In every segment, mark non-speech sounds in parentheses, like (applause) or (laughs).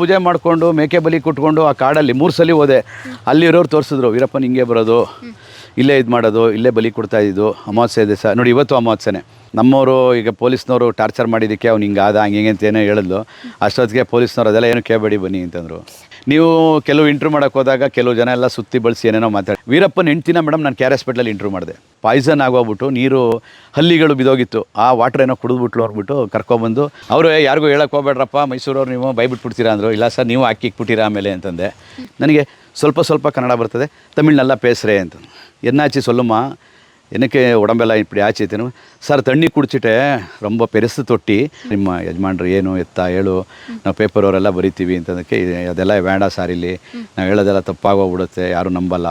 ಪೂಜೆ ಮಾಡಿಕೊಂಡು ಮೇಕೆ ಬಲಿ ಕುಟ್ಕೊಂಡು ಆ ಕಾಡಲ್ಲಿ ಮೂರು ಸಲ ಹೋದೆ. ಅಲ್ಲಿರೋರು ತೋರಿಸಿದ್ರು ವೀರಪ್ಪನ ಹಿಂಗೆ ಬರೋದು. ಇಲ್ಲೇ ಇದು ಮಾಡೋದು, ಇಲ್ಲೇ ಬಲಿ ಕೊಡ್ತಾ ಇದ್ದು, ಅಮಾವಾಸ್ಯೆ ದಿವಸ. ನೋಡಿ, ಇವತ್ತು ಅಮಾವಾಸ್ಯೆನೆ. ನಮ್ಮವರು ಈಗ ಪೊಲೀಸ್ನವರು ಟಾರ್ಚರ್ ಮಾಡಿದ್ದಕ್ಕೆ ಅವ್ನು ಹಿಂಗಾದ ಹಂಗೆ ಹಿಂಗೆ ಅಂತ ಏನೋ ಹೇಳಿದ್ಲು. ಅಷ್ಟೊತ್ತಿಗೆ ಪೊಲೀಸ್ನವ್ರು ಅದೆಲ್ಲ ಏನು ಕೇಳಬೇಡಿ ಬನ್ನಿ ಅಂತಂದರು. ನೀವು ಕೆಲವು ಇಂಟ್ರೂ ಮಾಡೋಕ್ಕೆ ಹೋದಾಗ ಕೆಲವು ಜನ ಎಲ್ಲ ಸುತ್ತಿ ಬಳಸಿ ಏನೇನೋ ಮಾತಾಡಿ. ವೀರಪ್ಪನ ಹೆಂಡ್ತಿನ ಮೇಡಮ್ ನಾನು ಕ್ಯಾರ್ ಹಾಸ್ಪಿಟ್ಲಲ್ಲಿ ಇಂಟ್ರೂ ಮಾಡಿದೆ. ಪಾಯ್ಸನ್ ಆಗೋಗ್ಬಿಟ್ಟು ನೀರು ಹಲ್ಲಿಗಳು ಬಿದೋಗಿತ್ತು. ಆ ವಾಟರ್ ಏನೋ ಕುಡಿದ್ಬಿಟ್ಲು ಅಂದ್ಬಿಟ್ಟು ಕರ್ಕೊಬಂದು ಅವರು, ಯಾರಿಗೂ ಹೇಳಕ್ಕೆ ಹೋಗ್ಬೇಡ್ರಪ್ಪ, ಮೈಸೂರವ್ರು ನೀವು ಬೈಬಿಟ್ಬಿಡ್ತೀರಾ ಅಂದರು. ಇಲ್ಲ ಸರ್, ನೀವು ಹಾಕಿಕ್ಬಿಟ್ಟಿರಾ ಆಮೇಲೆ? ಅಂತಂದೆ. ನನಗೆ ಸ್ವಲ್ಪ ಸ್ವಲ್ಪ ಕನ್ನಡ ಬರ್ತದೆ ತಮಿಳ್ನೆಲ್ಲ ಪೇಸ್ರೆ ಅಂತ ಎನ್ನಾಚಿ ಸೊಲ್ಲುಮ್ಮ ಏನಕ್ಕೆ ಒಡಂಬೆಲ್ಲ ಇಪ್ಪಡಿ ಆಚೆ ಐತೆ ಸರ್ ತಣ್ಣಿ குடிச்சிட்டு ரொம்ப ಪೆರೆಸು ತೊಟ್ಟಿ. ನಿಮ್ಮ ಯಜಮಾನ್ರು ಏನು ಎತ್ತ ಹೇಳು ನಾವು ಪೇಪರ್ ಅವರೆಲ್ಲ ಬರಿತೀವಿ ಅಂತಂದಕ್ಕೆ ಅದೆಲ್ಲ ಬೇಡ ಸರ್ ಇಲ್ಲಿ. ನಾವು ಹೇಳೋದೆಲ್ಲ ತಪ್ಪಾಗೋಗ್ಬಿಡುತ್ತೆ ಯಾರು ನಂಬಲ್ಲ.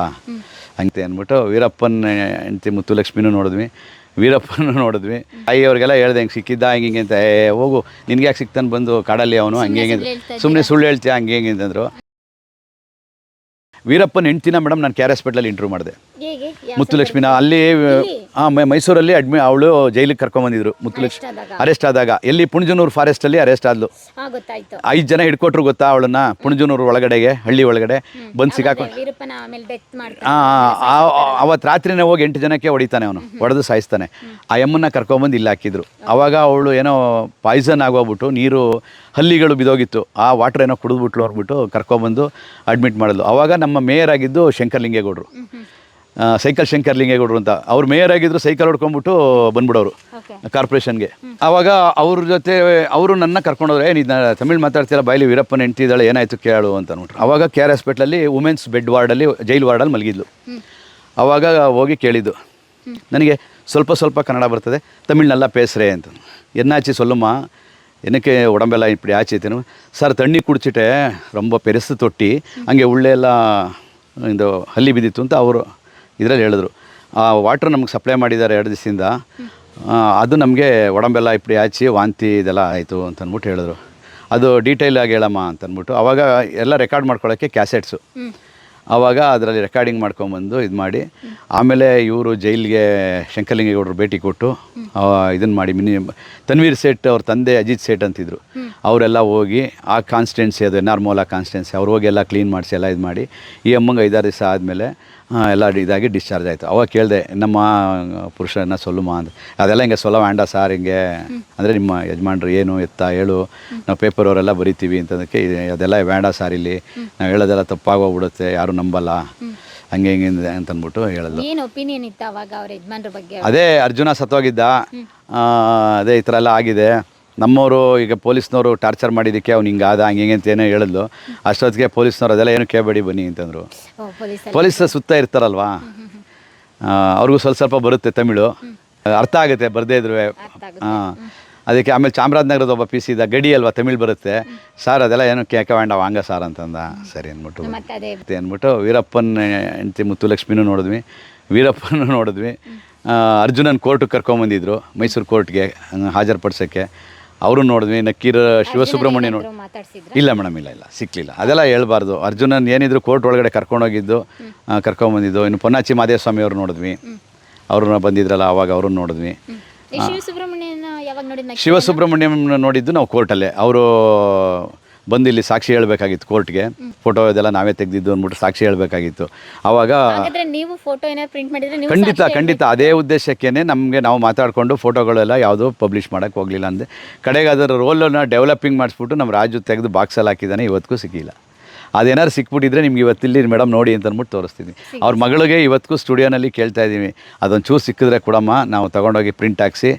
ಹಂಗೆ ಅಂದ್ಬಿಟ್ಟು ವೀರಪ್ಪನ ಹೆಂಡತಿ ಮುತ್ತುಲಕ್ಷ್ಮಿನೂ ನೋಡಿದ್ವಿ. ವೀರಪ್ಪನೂ ನೋಡಿದ್ವಿ. ತಾಯಿ ಅವ್ರಿಗೆಲ್ಲ ಹೇಳ್ದೆ ಹೆಂಗೆ ಸಿಕ್ಕಿದ್ದ ಹಂಗೆ ಹಿಂಗೆ ಅಂತ. ಏ ಹೋಗು ನಿನ್ಗೆ ಯಾಕೆ ಸಿಕ್ತಾನೆ? ಬಂದು ಕಾಡಲ್ಲಿ ಅವನು ಹಂಗೆ ಹೆಂಗೆ ಸುಮ್ಮನೆ ಸುಳ್ಳು ಹೇಳ್ತೀಯ ಹಂಗೆ ಹೆಂಗೆ ಅಂತಂದರು ವೀರಪ್ಪನ ಹೆಂಡ್ತಿನ ಮೇಡಮ್ ನಾನು ಕೆ ಆರ್ ಹಾಸ್ಪಿಟ್ಲಲ್ಲಿ ಇಂಟ್ರ್ಯೂ ಮಾಡಿದೆ. ಮುತ್ತುಲಕ್ಷ್ಮಿನ ಅಲ್ಲಿ ಹಾಂ ಮೈಸೂರಲ್ಲಿ ಅಡ್ಮಿ ಅವಳು ಜೈಲಿಗೆ ಕರ್ಕೊಂಬಂದಿದ್ರು ಮುತ್ತುಲಕ್ಷ್ಮಿ? ಅರೆಸ್ಟ್ ಆದಾಗ. ಎಲ್ಲಿ? ಪುಣಜನೂರು ಫಾರೆಸ್ಟಲ್ಲಿ ಅರೆಸ್ಟ್ ಆದ್ಲು. ಐದು ಜನ ಹಿಡ್ಕೊಟ್ರು ಗೊತ್ತಾ ಅವಳನ್ನ? ಪುಣಜನೂರು ಒಳಗಡೆಗೆ ಹಳ್ಳಿ ಒಳಗಡೆ. ಬಂದು ಸಿಗಾಕೊಂಡು ಹಾಂ ಅವತ್ತು ರಾತ್ರಿನೇ ಹೋಗಿ ಎಂಟು ಜನಕ್ಕೆ ಹೊಡಿತಾನೆ ಅವನು. ಹೊಡೆದು ಸಾಯಿಸ್ತಾನೆ. ಆ ಎಮ್ಮನ್ನ ಕರ್ಕೊಂಬಂದು ಇಲ್ಲಿ ಹಾಕಿದ್ರು. ಅವಾಗ ಅವಳು ಏನೋ ಪಾಯ್ಸನ್ ಆಗೋಗ್ಬಿಟ್ಟು ನೀರು ಹಲ್ಲಿಗಳು ಬಿದೋಗಿತ್ತು ಆ ವಾಟರ್ ಏನೋ ಕುಡಿದ್ಬಿಟ್ಲು ಅಂದ್ಬಿಟ್ಟು ಕರ್ಕೊಂಬಂದು ಅಡ್ಮಿಟ್ ಮಾಡಿದ್ಲು. ಅವಾಗ ನಮ್ಮ ನಮ್ಮ ಮೇಯರ್ ಆಗಿದ್ದು ಶಂಕರ್ಲಿಂಗೇಗೌಡರು ಸೈಕಲ್ ಶಂಕರ್ ಲಿಂಗೇಗೌಡರು ಅಂತ. ಅವ್ರು ಮೇಯರ್ ಆಗಿದ್ರು ಸೈಕಲ್ ಹೊಡ್ಕೊಂಡ್ಬಿಟ್ಟು ಬಂದ್ಬಿಡೋರು ಕಾರ್ಪೊರೇಷನ್ಗೆ. ಆವಾಗ ಅವ್ರ ಜೊತೆ ಅವರು ನನ್ನ ಕರ್ಕೊಂಡೋದ್ರೆ ನೀನು ತಮಿಳು ಮಾತಾಡ್ತಿಲ್ಲ ಬಾಯಲ್ಲಿ ವೀರಪ್ಪನ ಹೆಂಡ್ತಿದ್ದಾಳೆ ಏನಾಯ್ತು ಕೇಳು ಅಂತ ನೋಡ್ರಿ ಅವಾಗ ಕೆ ಆರ್ ಹಾಸ್ಪಿಟ್ಲಲ್ಲಿ ವುಮೆನ್ಸ್ ಬೆಡ್ ವಾರ್ಡಲ್ಲಿ ಜೈಲ್ ವಾರ್ಡಲ್ಲಿ ಮಲಗಿದ್ಲು. ಅವಾಗ ಹೋಗಿ ಕೇಳಿದ್ದು ನನಗೆ ಸ್ವಲ್ಪ ಸ್ವಲ್ಪ ಕನ್ನಡ ಬರ್ತದೆ ತಮಿಳ್ನೆಲ್ಲ ಪೇಸ್ರೆ ಅಂತ. ಎನ್ನಾಚಿ ಸೊಲ್ಲಮ್ಮ ಏನಕ್ಕೆ ಒಡಂಬೆಲ್ಲ இப்படி ಆಚೆ ತಿನ್ನು ಸರ್ தண்ணி குடிச்சிட்டு ரொம்ப பெருசு ತೊಟ್ಟಿ, ಹಂಗೆ ಉಳ್ಳೆಲ್ಲ ಇದು ಹಲ್ಲಿ ಬಿದ್ದಿತ್ತು ಅಂತ ಅವರು ಇದರಲ್ಲಿ ಹೇಳಿದ್ರು. ಆ ವಾಟ್ರ್ ನಮ್ಗೆ ಸಪ್ಲೈ ಮಾಡಿದ್ದಾರೆ ಎರಡು ದಿವಸದಿಂದ. ಅದು ನಮಗೆ ಒಡಂಬೆಲ್ಲ ಇಪ್ಪಡಿ ಆಚೆ, ವಾಂತಿ ಇದೆಲ್ಲ ಆಯಿತು ಅಂತ ಹೇಳಿದ್ರು. ಅದು ಡೀಟೇಲ್ ಆಗಿ ಹೇಳಮ್ಮ ಅಂತಂದ್ಬಿಟ್ಟು ಅವಾಗ ಎಲ್ಲ ರೆಕಾರ್ಡ್ ಮಾಡ್ಕೊಳ್ಳೋಕ್ಕೆ ಕ್ಯಾಸೆಟ್ಸು. ಆವಾಗ ಅದರಲ್ಲಿ ರೆಕಾರ್ಡಿಂಗ್ ಮಾಡ್ಕೊಂಬಂದು ಇದು ಮಾಡಿ. ಆಮೇಲೆ ಇವರು ಜೈಲಿಗೆ ಶಂಕರಲಿಂಗೇಗೌಡರು ಭೇಟಿ ಕೊಟ್ಟು ಇದನ್ನು ಮಾಡಿ, ಮಿನಿ, ತನ್ವೀರ್ ಸೇಠ್ ಅವ್ರ ತಂದೆ ಅಜಿತ್ ಸೇಠ್ ಅಂತಿದ್ರು. ಅವರೆಲ್ಲ ಹೋಗಿ ಆ ಕಾನ್ಸ್ಟೆನ್ಸಿ ಅದು ನಾರ್ಮೋಲ ಕಾನ್ಸ್ಟೆನ್ಸಿ ಅವ್ರು ಹೋಗಿ ಎಲ್ಲ ಕ್ಲೀನ್ ಮಾಡಿಸಿ ಎಲ್ಲ ಇದು ಮಾಡಿ ಈ ಅಮ್ಮಂಗೆ ಐದಾರು ದಿವಸ ಆದಮೇಲೆ ಎಲ್ಲ ಇದಾಗಿ ಡಿಸ್ಚಾರ್ಜ್ ಆಯಿತು. ಅವಾಗ ಕೇಳಿದೆ ನಮ್ಮ ಪುರುಷರನ್ನ ಸೊಲ್ಲುಮಾ ಅಂತ ಅದೆಲ್ಲ ಹಿಂಗೆ ಸೊಲ್ಲ ವ್ಯಾಂಡ ಸಾರ್ ಹಿಂಗೆ ಅಂದರೆ ನಿಮ್ಮ ಯಜಮಾನ್ರು ಏನು ಎತ್ತ ಹೇಳು ನಾವು ಪೇಪರ್ ಅವರೆಲ್ಲ ಬರಿತೀವಿ ಅಂತಂದಕ್ಕೆ ಅದೆಲ್ಲ ವ್ಯಾಂಡ ಸಾರ್ ಇಲ್ಲಿ ನಾವು ಹೇಳೋದೆಲ್ಲ ತಪ್ಪಾಗೋಗ್ಬಿಡುತ್ತೆ ಯಾರು ನಂಬಲ್ಲ ಹಂಗೆ ಹಿಂಗೆ ಅಂತ ಅಂದ್ಬಿಟ್ಟು ಏನು ಒಪಿನಿಯನ್ ಇತ್ತು ಅವಾಗ ಅವ್ರ ಯಜಮಾನ್ರ ಬಗ್ಗೆ ಅದೇ ಅರ್ಜುನ ಸತ್ತೋಗಿದ್ದ ಅದೇ ಈ ಥರ ಎಲ್ಲ ಆಗಿದೆ. ನಮ್ಮವರು ಈಗ ಪೊಲೀಸ್ನವರು ಟಾರ್ಚರ್ ಮಾಡಿದ್ದಕ್ಕೆ ಅವ್ನು ಹಿಂಗೆ ಆದ ಹಂಗೆ ಹಿಂಗೆ ಅಂತ ಏನೋ ಹೇಳಿದ್ಲು. ಅಷ್ಟೊತ್ತಿಗೆ ಪೊಲೀಸ್ನವ್ರು ಅದೆಲ್ಲ ಏನು ಕೇಳಬೇಡಿ ಬನ್ನಿ ಅಂತಂದರು. ಪೊಲೀಸ್ ಸುತ್ತ ಇರ್ತಾರಲ್ವಾ? ಅವ್ರಿಗೂ ಸ್ವಲ್ಪ ಸ್ವಲ್ಪ ಬರುತ್ತೆ ತಮಿಳು. ಅರ್ಥ ಆಗುತ್ತೆ ಬರದೇ ಇದ್ರು. ಹಾಂ ಅದಕ್ಕೆ ಆಮೇಲೆ ಚಾಮರಾಜನಗರದ ಒಬ್ಬ ಪಿ ಸಿ ಇದ್ದ ಗಡಿ ಅಲ್ವಾ ತಮಿಳು ಬರುತ್ತೆ. ಸಾರ್ ಅದೆಲ್ಲ ಏನು ಕೇಕ ವ್ಯಾಂಡ ವಾಂಗ ಸಾರ್ ಅಂತಂದ. ಸರಿ ಅಂದ್ಬಿಟ್ಟು. ಮತ್ತೆ ಅದೇ. ಮತ್ತೆ ಅಂದ್ಬಿಟ್ಟು ವೀರಪ್ಪನ ಹೆಂಡತಿ ಮುತ್ತುಲಕ್ಷ್ಮಿನೂ ನೋಡಿದ್ವಿ. ವೀರಪ್ಪನೂ ನೋಡಿದ್ವಿ. ಅರ್ಜುನನ್ ಕೋರ್ಟಿಗೆ ಕರ್ಕೊಂಬಂದಿದ್ರು ಮೈಸೂರು ಕೋರ್ಟ್ಗೆ ಹಾಜರುಪಡಿಸೋಕ್ಕೆ. ಅವರು ನೋಡಿದ್ವಿ ನಕ್ಕೀರ ಶಿವಸುಬ್ರಹ್ಮಣ್ಯ ನೋಡಿ ಇಲ್ಲ ಮೇಡಮ್ ಇಲ್ಲ ಇಲ್ಲ ಸಿಕ್ಕಲಿಲ್ಲ ಅದೆಲ್ಲ ಹೇಳ್ಬಾರ್ದು. ಅರ್ಜುನನ್ ಏನಿದ್ರು ಕೋರ್ಟ್ ಒಳಗಡೆ ಕರ್ಕೊಂಡೋಗಿದ್ದು ಕರ್ಕೊಂಡ್ಬಂದಿದ್ದು ಇನ್ನು ಪೊನ್ನಾಚಿ ಮಾದೇವಸ್ವಾಮಿ ಅವ್ರು ನೋಡಿದ್ವಿ. ಅವ್ರನ್ನ ಬಂದಿದ್ರಲ್ಲ ಅವಾಗ ಅವ್ರನ್ನ ನೋಡಿದ್ವಿ. ಶಿವಸುಬ್ರಹ್ಮಣ್ಯಂ ನೋಡಿದ್ದು ನಾವು ಕೋರ್ಟಲ್ಲೇ ಅವರು ಬಂದು ಇಲ್ಲಿ ಸಾಕ್ಷಿ ಹೇಳಬೇಕಾಗಿತ್ತು ಕೋರ್ಟ್ಗೆ. ಫೋಟೋ ಇದೆಲ್ಲ ನಾವೇ ತೆಗೆದಿದ್ದು ಅಂದ್ಬಿಟ್ಟು ಸಾಕ್ಷಿ ಹೇಳಬೇಕಾಗಿತ್ತು. ಆವಾಗ ಹಾಗಾದ್ರೆ ನೀವು ಫೋಟೋ ಏನಾದ್ರು ಪ್ರಿಂಟ್ ಮಾಡಿದ್ರೆ ನೀವು ಖಂಡಿತ ಖಂಡಿತ. ಅದೇ ಉದ್ದೇಶಕ್ಕೇ ನಮಗೆ ನಾವು ಮಾತಾಡಿಕೊಂಡು ಫೋಟೋಗಳೆಲ್ಲ ಯಾವುದೂ ಪಬ್ಲಿಷ್ ಮಾಡೋಕ್ಕೆ ಹೋಗಲಿಲ್ಲ ಅಂದೆ ಕಡೆಗೆ ಅದರ ರೋಲನ್ನು ಡೆವಲಪಿಂಗ್ ಮಾಡಿಸ್ಬಿಟ್ಟು ನಮ್ಮ ರಾಜು ತೆಗೆದು ಬಾಕ್ಸಲ್ಲಿ ಹಾಕಿದ್ದಾನೆ ಇವತ್ತಿಗೂ ಸಿಕ್ಕಿಲ್ಲ. ಅದೇನಾದ್ರು ಸಿಕ್ಬಿಟ್ಟಿದ್ರೆ ನಿಮ್ಗೆ ಇವತ್ತಿಲ್ಲಿ ಮೇಡಮ್ ನೋಡಿ ಅಂತ ಅಂದ್ಬಿಟ್ಟು ತೋರಿಸ್ತೀನಿ. ಅವ್ರ ಮಗಳಿಗೆ ಇವತ್ತಿಗೂ ಸ್ಟುಡಿಯೋನಲ್ಲಿ ಕೇಳ್ತಾ ಇದ್ದೀವಿ ಅದೊಂದು ಚೂರು ಸಿಕ್ಕಿದ್ರೆ ಕೊಡಮ್ಮ ನಾವು ತೊಗೊಂಡೋಗಿ ಪ್ರಿಂಟ್ ಹಾಕ್ಸಿ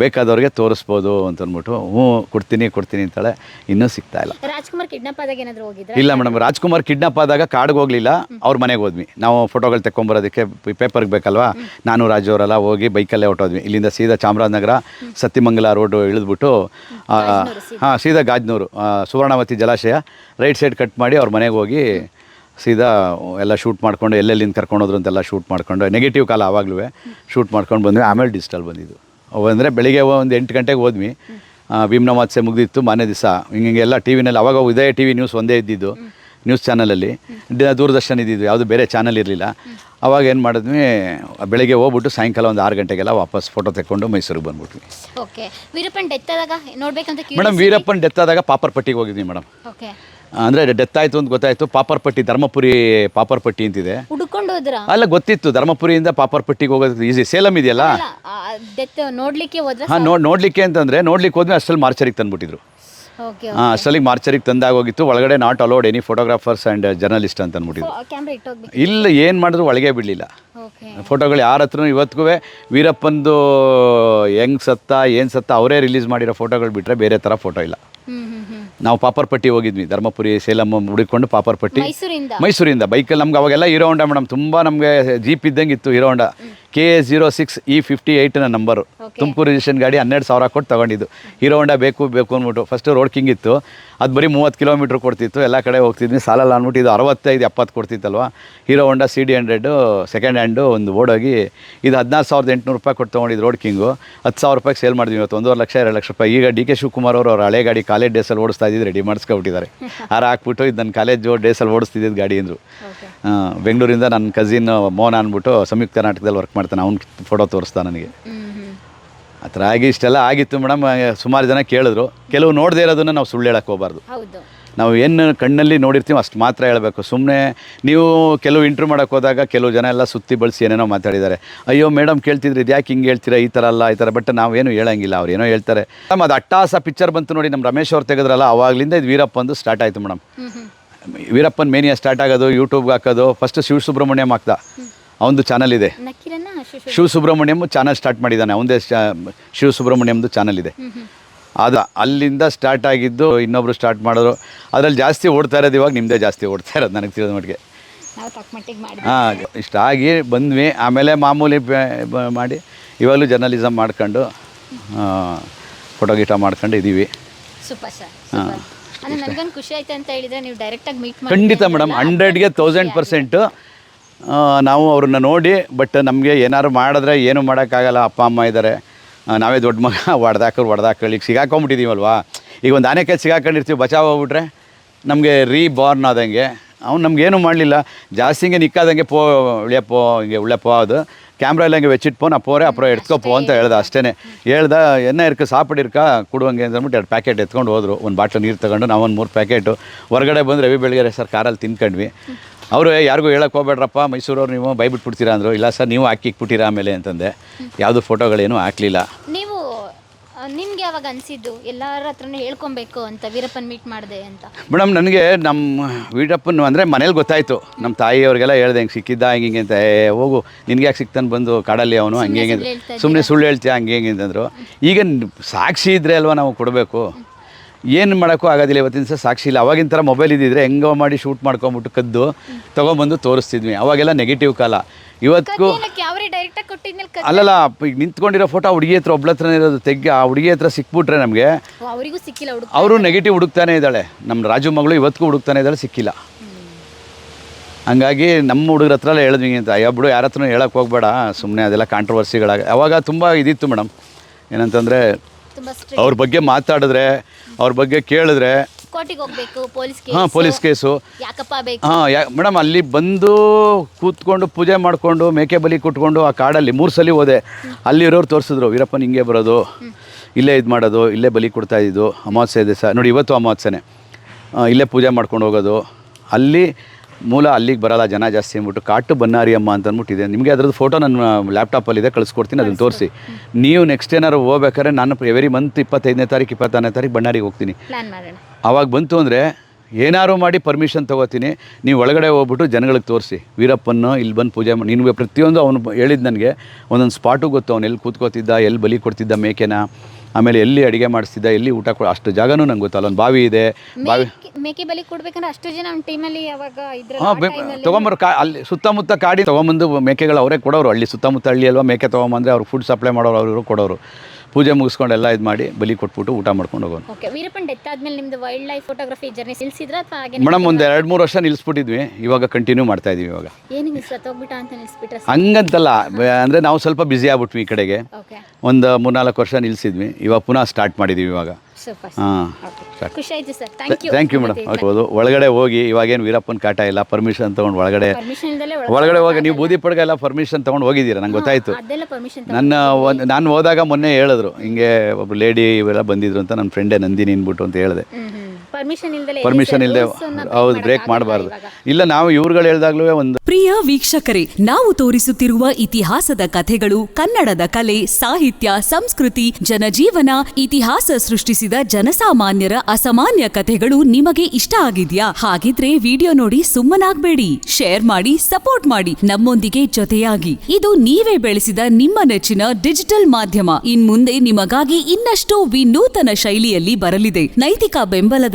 ಬೇಕಾದವ್ರಿಗೆ ತೋರಿಸ್ಬೋದು ಅಂತ ಅಂದ್ಬಿಟ್ಟು ಹ್ಞೂ ಕೊಡ್ತೀನಿ ಕೊಡ್ತೀನಿ ಅಂತಾಳೆ. ಇನ್ನೂ ಸಿಗ್ತಾ ಇಲ್ಲ. ರಾಜ್ಕುಮಾರ್ ಕಿಡ್ನಾಪ್ ಆದಾಗ ಏನಾದರೂ ಹೋಗಿದ್ರ? ಇಲ್ಲ ಮೇಡಮ್ ರಾಜ್ಕುಮಾರ್ ಕಿಡ್ನಾಪ್ ಆದಾಗ ಕಾಡಿಗೆ ಹೋಗಲಿಲ್ಲ. ಅವ್ರ ಮನೆಗೆ ಹೋದ್ವಿ. ನಾವು ಫೋಟೋಗಳು ತೆಕ್ಕೊಂಬರೋದಕ್ಕೆ ಪೇಪರ್ಗೆ ಬೇಕಲ್ವಾ? ನಾನು ರಾಜವರೆಲ್ಲ ಹೋಗಿ ಬೈಕಲ್ಲೇ ಹೊಟ್ಟೋದ್ವಿ ಇಲ್ಲಿಂದ ಸೀದಾ ಚಾಮರಾಜನಗರ ಸತ್ಯಮಂಗಲ ರೋಡು ಇಳಿದ್ಬಿಟ್ಟು ಹಾಂ ಸೀದಾ ಗಾಜ್ನೂರು ಸುವರ್ಣಾವತಿ ಜಲಾಶಯ. ರೈಟ್ ಸೈಡ್ ಕಟ್ ಮಾಡಿ ಅವ್ರ ಮನೆಗೆ ಹೋಗಿ ಸೀದಾ ಎಲ್ಲ ಶೂಟ್ ಮಾಡ್ಕೊಂಡು ಎಲ್ಲೆಲ್ಲಿಂದ ಕರ್ಕೊಂಡೋದ್ರು ಅಂತೆಲ್ಲ ಶೂಟ್ ಮಾಡ್ಕೊಂಡು ನೆಗೆಟಿವ್ ಕಾಲ ಆವಾಗಲೂ ಶೂಟ್ ಮಾಡ್ಕೊಂಡು ಬಂದ್ವಿ. ಆಮೇಲೆ ಡಿಜಿಟಲ್ ಬಂದಿದ್ದು. ಅಂದರೆ ಬೆಳಿಗ್ಗೆ ಒಂದು ಎಂಟು ಗಂಟೆಗೆ ಹೋದ್ವಿ. ಭೀಮ್ನ ಮಾತ್ಸೆ ಮುಗ್ದಿತ್ತು ಮನೆ ದಿವಸ. ಹಿಂಗೆಲ್ಲ ಟಿ ವಿನಲ್ಲಿ ಅವಾಗ ಇದೇ ಟಿ ವಿ ನ್ಯೂಸ್ ಒಂದೇ ಇದ್ದಿದ್ದು ನ್ಯೂಸ್ ಚಾನಲಲ್ಲಿ ದೂರದರ್ಶನ ಇದ್ದಿದ್ದು ಯಾವುದು ಬೇರೆ ಚಾನಲ್ ಇರಲಿಲ್ಲ. ಅವಾಗ ಏನು ಮಾಡಿದ್ವಿ ಬೆಳಗ್ಗೆ ಹೋಗ್ಬಿಟ್ಟು ಸಾಯಂಕಾಲ ಒಂದು ಆರು ಗಂಟೆಗೆಲ್ಲ ವಾಪಸ್ ಫೋಟೋ ತೆಕ್ಕೊಂಡು ಮೈಸೂರಿಗೆ ಬಂದ್ಬಿಟ್ವಿ. ಓಕೆ ವೀರಪ್ಪನ್ ಡೆತ್ ಆದಾಗ ನೋಡ್ಬೇಕಂತ ಮೇಡಮ್ ವೀರಪ್ಪನ್ ಡೆತ್ ಆದಾಗ ಪಾಪರ್ಪಟ್ಟಿಗೆ ಹೋಗಿದ್ವಿ ಮೇಡಮ್ ಓಕೆ ಅಂದರೆ ಡೆತ್ ಆಯಿತು ಅಂತ ಗೊತ್ತಾಯಿತು. ಪಾಪರ್ಪಟ್ಟಿ ಧರ್ಮಪುರಿ ಪಾಪರ್ಪಟ್ಟಿ ಅಂತಿದೆ. ಹುಡ್ಕೊಂಡು ಹೋದ್ರ? ಅಲ್ಲ ಗೊತ್ತಿತ್ತು. ಧರ್ಮಪುರಿಯಿಂದ ಪಾಪರ್ಪಟ್ಟಿಗೆ ಹೋಗೋದು ಈಸಿ ಸೇಲಂ ಇದೆಯಲ್ಲ? ಡೆತ್ ನೋಡ್ಲಿಕ್ಕೆ ಹೋದ್ರ ಹಾಂ ನೋಡ್ ನೋಡ್ಲಿಕ್ಕೆ ಅಂತಂದರೆ ನೋಡ್ಲಿಕ್ಕೆ ಹೋದ್ಮೇಲೆ ಅಷ್ಟರಲ್ಲಿ ಮಾರ್ಚರಿಗೆ ತಂದುಬಿಟ್ಟಿದ್ರು. ಓಕೆ ಹಾಂ ಅಷ್ಟರಲ್ಲಿ ಮಾರ್ಚರಿಗೆ ತಂದಾಗೋಗಿತ್ತು ಒಳಗಡೆ not allowed any photographers and journalist ಅಂತ ಅಂದ್ಬಿಟ್ಟಿದ್ರು. ಕ್ಯಾಮ್ರಾ ಇಟ್ಟೋಗ್ಬೇಕು ಇಲ್ಲ ಏನು ಮಾಡಿದ್ರು ಒಳಗೆ ಬಿಡಲಿಲ್ಲ. ಓಕೆ. ಫೋಟೋಗಳು ಯಾರ ಹತ್ರನೂ ಇವತ್ತಿಗೂ ವೀರಪ್ಪಂದು ಹೆಂಗ್ ಸತ್ತ ಏನು ಸತ್ತ ಅವರೇ ರಿಲೀಸ್ ಮಾಡಿರೋ ಫೋಟೋಗಳು ಬಿಟ್ಟರೆ ಬೇರೆ ಥರ ಫೋಟೋ ಇಲ್ಲ. ನಾವು ಪಾಪರ್ಪಟ್ಟಿ ಹೋಗಿದ್ವಿ. ಧರ್ಮಪುರಿ ಸೇಲಂ ಹುಡುಕೊಂಡು ಪಾಪರ್ಪಟ್ಟಿ. ಮೈಸೂರಿಂದ? ಮೈಸೂರಿಂದ. ಬೈಕಲ್ಲಿ ನಮ್ಗೆ ಅವಾಗೆಲ್ಲ ಹೀರೋ ಹೊಂಡ ಮೇಡಮ್. ತುಂಬ ನಮಗೆ ಜೀಪ್ ಇದ್ದಂಗೆ ಇತ್ತು Hero Honda. K A zero six E fifty ಏಯ್ಟ್ನ number Tumakuru registration ಗಾಡಿ ಹನ್ನೆರಡು ಸಾವಿರ ಕೊಟ್ಟು ತೊಗೊಂಡಿದ್ದು. ಹೀರೋ ಹೊಂಡ ಬೇಕು ಬೇಕು ಅಂದ್ಬಿಟ್ಟು ಫಸ್ಟು ರೋಡ್ ಕಿಂಗ್ ಇತ್ತು. ಅದು ಬರೀ ಮೂವತ್ತು ಕಿಲೋಮೀಟ್ರ್ ಕೊಡ್ತಿತ್ತು. ಎಲ್ಲ ಕಡೆ ಹೋಗ್ತಿದ್ವಿ. ಸಾಲಲ್ಲ ಅಂದ್ಬಿಟ್ಟು ಇದು ಅರವತ್ತೈದು ಎಪ್ಪತ್ತು ಕೊಡ್ತಿತ್ತಲ್ವ? Hero Honda C D hundred second hand ಒಂದು ಓಡೋಗಿ ಇದು ಹದಿನಾರು ಸಾವಿರದ ಎಂಟುನೂರು ರೂಪಾಯಿ ಕೊಟ್ಟು ತೊಗೊಂಡಿದ್ದು ರೋಡ್ ಕಿಂಗು ಹತ್ತು ಸಾವಿರ ರೂಪಾಯಿಗೆ ಸೇಲ್ ಮಾಡಿದ್ವಿ ಇವತ್ತು. ಒಂದೂವರೆ ಲಕ್ಷ ಎರಡು ಲಕ್ಷ ರೂಪಾಯಿ. ಈಗ ಡಿ ಕೆ ಶಿವಕುಮಾರ್ ಅವರು ಅವ್ರ ಹಳೆ ಗಾಡಿ ಕಾಲೇಜ್ ಡೇಸಲ್ಲಿ ಓಡಿಸ್ತಾ ಇದ್ದಿದ್ದು ರೆಡಿ ಮಾಡಿಸ್ಕೊಬಿಟ್ಟಿದ್ದಾರೆ. ಆರ (laughs) ಹಾಕ್ಬಿಟ್ಟು ಇದು ನನ್ನ ಕಾಲೇಜು ಡೇಸಲ್ಲಿ ಓಡಿಸ್ತಿದ್ದಿದ್ದು ಗಾಡಿ ಅಂದರು. ಬೆಂಗಳೂರಿಂದ ನನ್ನ ಕಸಿನ್ ಮೋಹನ್ ಅಂದ್ಬಿಟ್ಟು ಸಂಯುಕ್ತ ಕರ್ನಾಟಕದಲ್ಲಿ ವರ್ಕ್ ಮಾಡ್ತಾನೆ ಅವ್ನು ಫೋಟೋ ತೋರಿಸ್ತಾ ನನಗೆ. ಆ ಥರ ಆಗಿ ಇಷ್ಟೆಲ್ಲ ಆಗಿತ್ತು ಮೇಡಮ್ ಸುಮಾರು ಜನ ಕೇಳಿದ್ರು. ಕೆಲವು ನೋಡದೇ ಇರೋದನ್ನು ನಾವು ಸುಳ್ಳು ಹೇಳಕ್ಕೆ ಹೋಗಬಾರ್ದು. ನಾವು ಏನು ಕಣ್ಣಲ್ಲಿ ನೋಡಿರ್ತೀವಿ ಅಷ್ಟು ಮಾತ್ರ ಹೇಳಬೇಕು. ಸುಮ್ಮನೆ ನೀವು ಕೆಲವು ಇಂಟ್ರ್ಯೂ ಮಾಡೋಕೆ ಹೋದಾಗ ಕೆಲವು ಜನ ಎಲ್ಲ ಸುತ್ತಿ ಬಳಸಿ ಏನೇನೋ ಮಾತಾಡಿದ್ದಾರೆ. ಅಯ್ಯೋ ಮೇಡಮ್ ಕೇಳ್ತಿದ್ರು ಇದು ಯಾಕೆ ಹಿಂಗೆ ಹೇಳ್ತೀರಾ ಈ ಥರ ಅಲ್ಲ ಈ ಥರ ಬಟ್ ನಾವೇನು ಹೇಳಂಗಿಲ್ಲ ಅವ್ರು ಏನೋ ಹೇಳ್ತಾರೆ. ಮೇಡಮ್ ಅದು ಅಟ್ಟಾಸ ಪಿಕ್ಚರ್ ಬಂತು ನೋಡಿ ನಮ್ಮ ರಮೇಶ್ ಅವ್ರು ತೆಗೆದ್ರಲ್ಲ ಅವಾಗಲಿಂದ ಇದು ವೀರಪ್ಪಂದು ಸ್ಟಾರ್ಟ್ ಆಯಿತು ಮೇಡಮ್. ವೀರಪ್ಪನ ಮೇನಿಯಾ ಸ್ಟಾರ್ಟ್ ಆಗೋದು ಯೂಟ್ಯೂಬ್ಗೆ ಹಾಕೋದು ಫಸ್ಟ್ ಶಿವ ಸುಬ್ರಹ್ಮಣ್ಯಂ ಹಾಕ್ದ ಅವನದು ಚಾನಲ್ ಇದೆ. ನಕ್ಕಿರನ್ನ ಶಿಶು ಶಿವ ಸುಬ್ರಹ್ಮಣ್ಯಂ ಚಾನಲ್ ಸ್ಟಾರ್ಟ್ ಮಾಡಿದ್ದಾನೆ. ಅವನದೇ ಶಿವ ಸುಬ್ರಹ್ಮಣ್ಯಂದು ಚಾನಲ್ ಇದೆ. ಅದು ಅಲ್ಲಿಂದ ಸ್ಟಾರ್ಟ್ ಆಗಿದ್ದು ಇನ್ನೊಬ್ರು ಸ್ಟಾರ್ಟ್ ಮಾಡೋರು. ಅದ್ರಲ್ಲಿ ಜಾಸ್ತಿ ಓಡ್ತಾ ಇರೋದು ಇವಾಗ ನಿಮ್ಮದೇ ಜಾಸ್ತಿ ಓಡ್ತಾ ಇರೋದು ನನಗೆ ತಿಳಿದ ಮಟ್ಟಿಗೆ. ನಾವು ತಕ್ಕ ಆಗಿ ಹಾಂ ಬಂದ್ವಿ. ಆಮೇಲೆ ಮಾಮೂಲಿ ಮಾಡಿ ಇವಾಗಲೂ ಜರ್ನಲಿಸಮ್ ಮಾಡ್ಕೊಂಡು ಫೋಟೋ ಗೀಟ ಮಾಡ್ಕೊಂಡು ಇದ್ದೀವಿ ನನಗೊಂದು ಖುಷಿ ಆಯ್ತು ಅಂತ ಹೇಳಿದ್ರೆ ನೀವು ಮೀಟ್ ಖಂಡಿತ ಮೇಡಮ್ ಹಂಡ್ರೆಡ್ಗೆ ತೌಸಂಡ್ ಪರ್ಸೆಂಟು ನಾವು ಅವ್ರನ್ನ ನೋಡಿ ಬಟ್ ನಮಗೆ ಏನಾದ್ರು ಮಾಡಿದ್ರೆ ಏನು ಮಾಡೋಕ್ಕಾಗಲ್ಲ, ಅಪ್ಪ, ಅಮ್ಮ ಇದ್ದಾರೆ ನಾವೇ ದೊಡ್ಡ ಮಗ ಹೊಡೆದಾಕರು ಹೊಡೆದಾಕಳಿ ಈಗ ಸಿಗಾಕೊಂಬಿಟ್ಟಿದ್ದೀವಲ್ವಾ ಈಗ ಒಂದು ಆನೆ ಕೈ ಸಿಗಾಕೊಂಡಿರ್ತೀವಿ, ಬಚಾವ್ ಹೋಗ್ಬಿಟ್ರೆ ನಮಗೆ ರೀ ಬಾರ್ನ್ ಆದಂಗೆ. ಅವ್ನು ನಮಗೇನು ಮಾಡಲಿಲ್ಲ. ಜಾಸ್ತಿ ಹಿಂಗೆ ನಿಕ್ಕಾದಂಗೆ ಪೋ ಇಳಿಯಪ್ಪೋ ಹಿಂಗೆ ಉಳ್ಯಪ್ಪೋ ಅದು. ಕ್ಯಾಮ್ರಾ ಇಲ್ಲಂಗೆ ಹಂಗೆ ವೆಚ್ಚಿಟ್ಪೋ ನಾ ಪೋರೆ, ಅಪ್ರೋ ಎತ್ಕೊಪ್ಪೋ ಅಂತ ಹೇಳ್ದ ಅಷ್ಟೇ ಹೇಳ್ದ, ಎಣ್ಣೆ ಇರ್ಕ, ಸಾಪಿಡ್ ಇರ್ಕ, ಕೊಡುವಂಗೆ ಅಂದ್ಬಿಟ್ಟು ಎರಡು ಪ್ಯಾಕೆಟ್ ಎತ್ಕೊಂಡು ಹೋದರು. ಒಂದು ಬಾಟ್ಲು ನೀರು ತಗೊಂಡು, ನಾವೊಂದು ಮೂರು ಪ್ಯಾಕೆಟು. ಹೊರಗಡೆ ಬಂದು ರವಿ ಬೆಳಗ್ಗೆ ಸರ್ ಕಾರಲ್ಲಿ ತಿನ್ಕೊಂಡ್ವಿ ಅವರು ಯಾರಿಗೂ ಹೇಳಕ್ಕೆ ಹೋಗ್ಬೇಡ್ರಪ್ಪ ಮೈಸೂರವ್ರು ನೀವು ಬೈಬಿಟ್ಬಿಡ್ತೀರಾ? ಅಂದರು ಇಲ್ಲ ಸರ್ ನೀವು ಹಾಕಿ ಇಕ್ಬಿಟ್ಟಿರಾ ಆಮೇಲೆ? ಅಂತಂದೆ. ಯಾವುದು ಫೋಟೋಗಳೇನು ಹಾಕಲಿಲ್ಲ. ನೀವು ನಿಮ್ಗೆ ಯಾವಾಗ ಅನಿಸಿದ್ದು ಎಲ್ಲರ ಹತ್ರನೂ ಹೇಳ್ಕೊಬೇಕು ಅಂತ ವೀರಪ್ಪನ್ ಮೀಟ್ ಮಾಡಿದೆ ಅಂತ? ಮೇಡಮ್ ನನಗೆ ನಮ್ಮ ವೀರಪ್ಪನ್ ಅಂದರೆ ಮನೇಲಿ ಗೊತ್ತಾಯಿತು. ನಮ್ಮ ತಾಯಿಯವ್ರಿಗೆಲ್ಲ ಹೇಳ್ದೆ ಹಿಂಗೆ ಸಿಕ್ಕಿದ್ದ ಹಂಗೆ ಹಿಂಗೆ ಅಂತ. ಏ ಹೋಗು ನಿನ್ಗೆ ಯಾಕೆ ಸಿಕ್ತಾನೆ ಬಂದು ಕಾಡಲ್ಲಿ ಅವನು? ಹಂಗೆ ಹಿಂಗೆ ಸುಮ್ಮನೆ ಸುಳ್ಳು ಹೇಳ್ತೀಯ ಹಂಗೆ ಹಿಂಗೆ ಅಂತಂದರು ಈಗ ಸಾಕ್ಷಿ ಇದ್ದರೆ ಅಲ್ವಾ ನಾವು ಕೊಡಬೇಕು? ಏನು ಮಾಡೋಕ್ಕೂ ಆಗೋದಿಲ್ಲ ಇವತ್ತಿನ ದಿವಸ ಸಾಕ್ಷಿ ಇಲ್ಲ. ಅವಾಗಿನ ಥರ ಮೊಬೈಲ್ ಇದ್ದಿದ್ರೆ ಹೆಂಗೋ ಮಾಡಿ ಶೂಟ್ ಮಾಡ್ಕೊಂಬಿಟ್ಟು ಕದ್ದು ತೊಗೊಂಬಂದು ತೋರಿಸ್ತಿದ್ವಿ. ಅವಾಗೆಲ್ಲ ನೆಗೆಟಿವ್ ಕಾಲ. ಇವತ್ತು ಅಲ್ಲಲ್ಲ ಈಗ ನಿಂತ್ಕೊಂಡಿರೋ ಫೋಟೋ ಹುಡುಗಿ ಹತ್ರ ಒಬ್ಳ ಹತ್ರ ಇರೋದು ತೆಗ್ಗೆ ಆ ಹುಡುಗಿ ಹತ್ರ ಸಿಕ್ಬಿಟ್ರೆ ನಮಗೆ ಓ, ಅವರಿಗೂ ಸಿಕ್ಕಿಲ್ಲ ಹುಡುಗ ಅವರು ನೆಗೆಟಿವ್ ಹುಡುಕ್ತಾನೆ ಇದ್ದಾಳೆ. ನಮ್ಮ ರಾಜು ಮಗಳು ಇವತ್ತಿಗೂ ಹುಡುಕ್ತಾನೆ ಇದ್ದಾಳೆ ಸಿಕ್ಕಿಲ್ಲ. ಹಂಗಾಗಿ ನಮ್ಮ ಹುಡುಗರ ಹತ್ರ ಎಲ್ಲ ಹೇಳಿದ್ವಿ ಅಂತ. ಅಯ್ಯೋ ಬಿಡು ಯಾರ ಹತ್ರನೂ ಹೇಳಕ್ಕೆ ಹೋಗ್ಬೇಡ. ಸುಮ್ಮನೆ ಅದೆಲ್ಲ ಕಾಂಟ್ರವರ್ಸಿಗಳಾಗ ಅವಾಗ ತುಂಬ ಇದಿತ್ತು ಮೇಡಮ್ ಏನಂತಂದರೆ ಅವ್ರ ಬಗ್ಗೆ ಮಾತಾಡಿದ್ರೆ ಅವ್ರ ಬಗ್ಗೆ ಕೇಳಿದ್ರೆ ಕೋರ್ಟಿಗೆ ಹೋಗ್ಬೇಕು ಪೊಲೀಸ್ ಹಾಂ ಪೊಲೀಸ್ ಕೇಸು ಯಾಕಪ್ಪ ಬೇಕು? ಹಾಂ ಯಾ ಮೇಡಮ್ ಅಲ್ಲಿ ಬಂದು ಕೂತ್ಕೊಂಡು ಪೂಜೆ ಮಾಡಿಕೊಂಡು ಮೇಕೆ ಬಲಿ ಕುಟ್ಕೊಂಡು ಆ ಕಾಡಲ್ಲಿ ಮೂರು ಸಲ ಹೋದೆ. ಅಲ್ಲಿರೋರು ತೋರಿಸಿದ್ರು ವೀರಪ್ಪನ ಹಿಂಗೆ ಬರೋದು ಇಲ್ಲೇ ಇದು ಮಾಡೋದು ಇಲ್ಲೇ ಬಲಿ ಕೊಡ್ತಾ ಇದ್ದು ಅಮಾವಾಸ್ಯೆ ದಿವಸ. ನೋಡಿ ಇವತ್ತು ಅಮಾವಾಸ್ಯೆನೇ. ಇಲ್ಲೇ ಪೂಜೆ ಮಾಡ್ಕೊಂಡು ಹೋಗೋದು. ಅಲ್ಲಿ ಮೂಲ ಅಲ್ಲಿಗೆ ಬರಲ್ಲ ಜನ ಜಾಸ್ತಿ ಅಂದ್ಬಿಟ್ಟು ಕಾಟು ಬನ್ನಾರಿ ಅಮ್ಮ ಅಂತ ಅಂದ್ಬಿಟ್ಟಿದೆ. ನಿಮಗೆ ಅದ್ರದ್ದು ಫೋಟೋ ನನ್ನ ಲ್ಯಾಪ್ಟಾಪಲ್ಲಿದೆ ಕಳಿಸ್ಕೊಡ್ತೀನಿ ಅದನ್ನು ತೋರಿಸಿ. ನೀವು ನೆಕ್ಸ್ಟ್ ಏನಾದ್ರು ಹೋಗ್ಬೇಕಾದ್ರೆ ನಾನು ಎವ್ರಿ ಮಂತ್ ಇಪ್ಪತ್ತೈದನೇ ತಾರೀಕು ಇಪ್ಪತ್ತಾರನೇ ತಾರೀಕು ಬಣ್ಣಾರಿಗೆ ಹೋಗ್ತೀನಿ. ಅವಾಗ ಆವಾಗ ಬಂತು ಅಂದರೆ ಏನಾರು ಮಾಡಿ ಪರ್ಮಿಷನ್ ತೊಗೋತೀನಿ. ನೀವು ಒಳಗಡೆ ಹೋಗ್ಬಿಟ್ಟು ಜನಗಳಿಗೆ ತೋರಿಸಿ. ವೀರಪ್ಪನ ಇಲ್ಲಿ ಬಂದು ಪೂಜೆ ಮಾಡಿ ನಿಮಗೆ ಪ್ರತಿಯೊಂದು ಅವನು ಹೇಳಿದ್ದು ನನಗೆ ಒಂದೊಂದು ಸ್ಪಾಟು ಗೊತ್ತು ಅವನು ಎಲ್ಲಿ ಕೂತ್ಕೋತಿದ್ದ ಎಲ್ಲಿ ಬಲಿ ಕೊಡ್ತಿದ್ದ ಮೇಕೆನ ಆಮೇಲೆ ಎಲ್ಲಿ ಅಡುಗೆ ಮಾಡಿಸ್ತಿದ್ದ ಎಲ್ಲಿ ಊಟ ಕೊಡ ಅಷ್ಟು ಜಾಗನೂ ನಂಗೆ ಗೊತ್ತಲ್ಲ ಒಂದು ಬಾವಿ ಇದೆ ಬಾವಿ ಮೇಕೆ- ಬಲಿ ಕೊಡ್ಬೇಕಂದ್ರೆ ಅಷ್ಟು ಜನ ಟೀಮಲ್ಲಿ ಯಾವಾಗ ಇದ್ರ ಹಾಂ ತೊಗೊಂಬರು ಕಾ ಅಲ್ಲಿ ಸುತ್ತಮುತ್ತ ಕಾಡಿ ತೊಗೊಂಬಂದು ಮೇಕೆಗಳು ಅವರೇ ಕೊಡೋರು ಹಳ್ಳಿ ಸುತ್ತಮುತ್ತ ಹಳ್ಳಿ ಅಲ್ವಾ ಮೇಕೆ ತೊಗೊಂಬಂದರೆ ಅವ್ರು ಫುಡ್ ಸಪ್ಲೈ ಮಾಡೋರು ಅವರು ಕೊಡೋರು. ಪೂಜೆ ಮುಗಿಸ್ಕೊಂಡು ಎಲ್ಲ ಇದು ಮಾಡಿ ಬಲಿ ಕೊಟ್ಬಿಟ್ಟು ಊಟ ಮಾಡ್ಕೊಂಡು ಹೋಗೋಣ. ಓಕೆ ವೀರಪ್ಪನ್ ಡೆತ್ ಆದ್ಮೇಲೆ ನಿಮ್ದು ವೈಲ್ಡ್ ಲೈಫ್ ಫೋಟೋಗ್ರಫಿ ಜರ್ನಿ ನಿಲ್ಸಿದ್ರ ಅಥವಾ ಹಾಗೆ ಮೇಡಮ್ ಒಂದು ಎರಡು ಮೂರು ವರ್ಷ ನಿಲ್ಲಿಸ್ಬಿಟ್ಟಿದ್ವಿ ಇವಾಗ ಕಂಟಿನ್ಯೂ ಮಾಡ್ತಾ ಇದೀವಿ ಇವಾಗ. ಏನಿಗೆ ಸತ್ತೋಗ್ಬಿಟ್ಟ ಅಂತ ನಿಲ್ಸ್ಬಿಟ್ರೆ ಹಂಗಂತಲ್ಲ ಬ- ಅಂದ್ರೆ ನಾವು ಸ್ವಲ್ಪ ಬ್ಯುಸಿ ಆಗ್ಬಿಟ್ವಿ ಈ ಕಡೆಗೆ. ಓಕೆ ಒಂದು ಮೂರ್ನಾಲ್ಕು ವರ್ಷ ನಿಲ್ಸಿದ್ವಿ. ಇವಾಗ ಪುನಃ ಸ್ಟಾರ್ಟ್ ಮಾಡಿದ್ದೀವಿ ಇವಾಗ. ಹಾಂ. ಖುಷಿ ಆಯ್ತು sir. Thank you thank you madam ಆಗ್ಬೋದು ಒಳಗಡೆ ಹೋಗಿ ಇವಾಗೇನು ವೀರಪ್ಪನ ಕಾಟ ಇಲ್ಲ ಪರ್ಮಿಷನ್ ತೊಗೊಂಡು ಒಳಗಡೆ ಒಳಗಡೆ ಹೋಗಿ ನೀವು ಬೂದಿ ಪಡ್ಗ ಎಲ್ಲ ಪರ್ಮಿಷನ್ ತೊಗೊಂಡು ಹೋಗಿದ್ದೀರಾ? ನಂಗೆ ಗೊತ್ತಾಯ್ತು. ನನ್ನ ಒಂದು ನಾನು ಹೋದಾಗ ಮೊನ್ನೆ ಹೇಳಿದ್ರು. ಹಿಂಗೆ ಒಬ್ಬ ಲೇಡಿ ಇವೆಲ್ಲ ಬಂದಿದ್ರು ಅಂತ. ನನ್ನ ಫ್ರೆಂಡೇ ನಂದಿನಿ ಅಂದ್ಬಿಟ್ಟು ಅಂತ ಹೇಳಿದೆ. ಪರ್ಮಿಷನ್ ಇಲ್ಲದೆ ಹೌದು ಬ್ರೇಕ್ ಮಾಡಬಾರ್ದು. ಇಲ್ಲ ನಾವು ಇವ್ರುಗಳು ಹೇಳ್ದಾಗ್ಲೂ ಒಂದು ಪ್ರಿಯ ವೀಕ್ಷಕರೇ ನಾವು ತೋರಿಸುತ್ತಿರುವ ಇತಿಹಾಸದ ಕಥೆಗಳು ಕನ್ನಡದ ಕಲೆ ಸಾಹಿತ್ಯ ಸಂಸ್ಕೃತಿ ಜನಜೀವನ ಇತಿಹಾಸ ಸೃಷ್ಟಿಸಿದ ಜನಸಾಮಾನ್ಯರ ಅಸಾಮಾನ್ಯ ಕಥೆಗಳು ನಿಮಗೆ ಇಷ್ಟ ಆಗಿದ್ಯಾ? ಹಾಗಿದ್ರೆ ವಿಡಿಯೋ ನೋಡಿ ಸುಮ್ಮನಾಗ್ಬೇಡಿ. ಶೇರ್ ಮಾಡಿ ಸಪೋರ್ಟ್ ಮಾಡಿ. ನಮ್ಮೊಂದಿಗೆ ಜೊತೆಯಾಗಿ. ಇದು ನೀವೇ ಬೆಳೆಸಿದ ನಿಮ್ಮ ನೆಚ್ಚಿನ ಡಿಜಿಟಲ್ ಮಾಧ್ಯಮ. ಇನ್ಮುಂದೆ ನಿಮಗಾಗಿ ಇನ್ನಷ್ಟು ವಿನೂತನ ಶೈಲಿಯಲ್ಲಿ ಬರಲಿದೆ. ನೈತಿಕ ಬೆಂಬಲದ